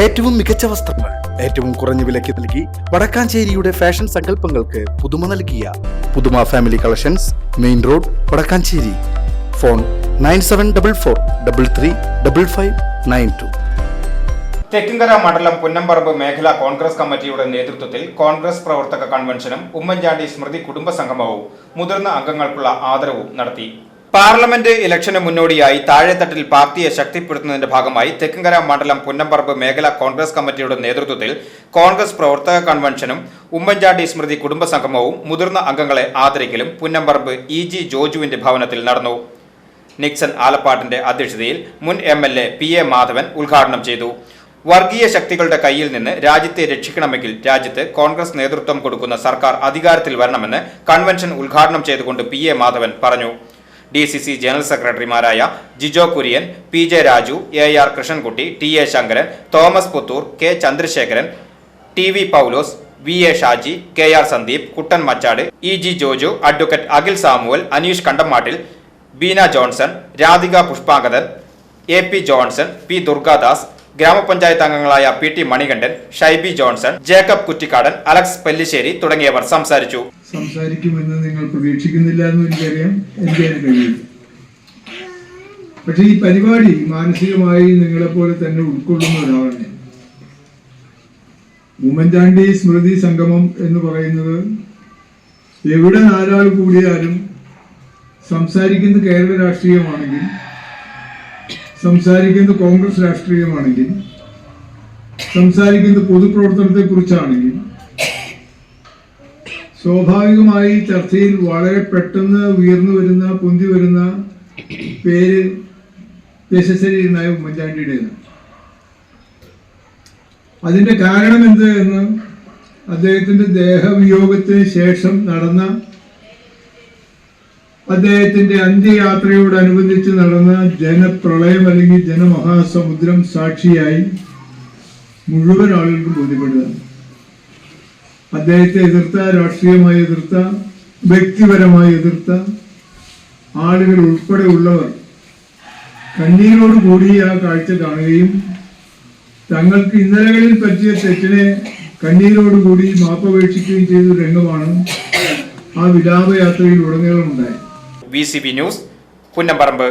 ഏറ്റവും മികച്ച വസ്ത്രങ്ങൾ ഏറ്റവും കുറഞ്ഞ വിലയ്ക്ക് നൽകി വടക്കാഞ്ചേരിയുടെ ഫാഷൻ സങ്കല്പങ്ങൾക്ക് പുതുമ നൽകിയ പുതുമ family collections main road Vadakkancherry. Phone nine seven double four double three double five nine two. Thekkinkara മണ്ഡലം പുന്നമ്പറമ്പ് മേഖലാ കോൺഗ്രസ് കമ്മിറ്റിയുടെ നേതൃത്വത്തിൽ കോൺഗ്രസ് പ്രവർത്തക കൺവെൻഷനും ഉമ്മൻചാണ്ടി സ്മൃതി കുടുംബ സംഗമവും മുതിർന്ന അംഗങ്ങൾക്കുള്ള ആദരവും നടത്തി. പാർലമെന്റ് ഇലക്ഷന് മുന്നോടിയായി താഴെത്തട്ടിൽ പാർട്ടിയെ ശക്തിപ്പെടുത്തുന്നതിന്റെ ഭാഗമായി തെക്കുംകര മണ്ഡലം പുന്നമ്പറമ്പ് മേഖലാ കോൺഗ്രസ് കമ്മിറ്റിയുടെ നേതൃത്വത്തിൽ കോൺഗ്രസ് പ്രവർത്തക കൺവെൻഷനും ഉമ്മൻചാണ്ടി സ്മൃതി കുടുംബ സംഗമവും മുതിർന്ന അംഗങ്ങളെ ആദരിക്കലും പുന്നമ്പറമ്പ് ഇ ജി ജോജുവിന്റെ ഭവനത്തിൽ നടന്നു. നിക്സൺ ആലപ്പാട്ടിന്റെ അധ്യക്ഷതയിൽ മുൻ M L A P A Madhavan ഉദ്ഘാടനം ചെയ്തു. വർഗീയ ശക്തികളുടെ കയ്യിൽ നിന്ന് രാജ്യത്തെ രക്ഷിക്കണമെങ്കിൽ രാജ്യത്ത് കോൺഗ്രസ് നേതൃത്വം കൊടുക്കുന്ന സർക്കാർ അധികാരത്തിൽ വരണമെന്ന് കൺവെൻഷൻ ഉദ്ഘാടനം ചെയ്തുകൊണ്ട് പി എ മാധവൻ പറഞ്ഞു. ഡി സി സി ജനറൽ സെക്രട്ടറിമാരായ Jijo Kurian P J Raju A R Krishnankutty T A Sankaran Thomas Puthur K Chandrasekharan T V Paulose V A Shaji K R Sandeep Kuttan Machad E G Joju advocate Akhil Samuel Aneesh Kandamattil Beena Johnson Radhika Pushpangadan A P Johnson P Durgadas ഗ്രാമപഞ്ചായത്ത് അംഗങ്ങളായ P T Manikandan Shyby Johnson Jacob Kuttikkadan Alex Pellissery തുടങ്ങിയവർ സംസാരിച്ചു. സംസാരിക്കുമെന്ന് നിങ്ങൾ പ്രതീക്ഷിക്കുന്നില്ല പക്ഷെ ഈ പരിപാടി മാനസികമായി നിങ്ങളെപ്പോലെ തന്നെ ഉൾക്കൊള്ളുന്ന ഒരാളാണ് ഉമ്മൻചാണ്ടി സ്മൃതി സംഗമം എന്ന് പറയുന്നത് എവിടെ നാലാൾ കൂടിയാലും സംസാരിക്കുന്നത് കേരള രാഷ്ട്രീയമാണെങ്കിൽ സംസാരിക്കുന്നത് കോൺഗ്രസ് രാഷ്ട്രീയമാണെങ്കിൽ സംസാരിക്കുന്നത് പൊതുപ്രവർത്തനത്തെ കുറിച്ചാണെങ്കിൽ സ്വാഭാവികമായി ചർച്ചയിൽ വളരെ പെട്ടെന്ന് ഉയർന്നു വരുന്ന പൊന്തി വരുന്ന പേര് ദേശശരീരനായ ഉമ്മൻചാണ്ടിയുടേതാണ്. അതിന്റെ കാരണം എന്ത് എന്ന് അദ്ദേഹത്തിന്റെ ദേഹവിയോഗത്തിന് ശേഷം നടന്ന അദ്ദേഹത്തിന്റെ അന്ത്യയാത്രയോടനുബന്ധിച്ച് നടന്ന ജനപ്രളയം അല്ലെങ്കിൽ ജനമഹാസമുദ്രം സാക്ഷിയായി മുഴുവൻ ആളുകൾക്കും ബോധ്യപ്പെടുകയാണ് അദ്ദേഹത്തെ എതിർത്ത രാഷ്ട്രീയമായി എതിർത്ത വ്യക്തിപരമായി എതിർത്ത ആളുകൾ ഉൾപ്പെടെ ഉള്ളവർ കണ്ണീരോട് കൂടി ആ കാഴ്ച കാണുകയും തങ്ങൾക്ക് ഇന്നലകളിൽ പറ്റിയ തെറ്റിനെ കണ്ണീരോട് കൂടി മാപ്പപേക്ഷിക്കുകയും ചെയ്ത രംഗമാണ് ആ വിലാപയാത്രയിൽ ഉടനീളം ഉണ്ടായത്. V C news Punnamparambu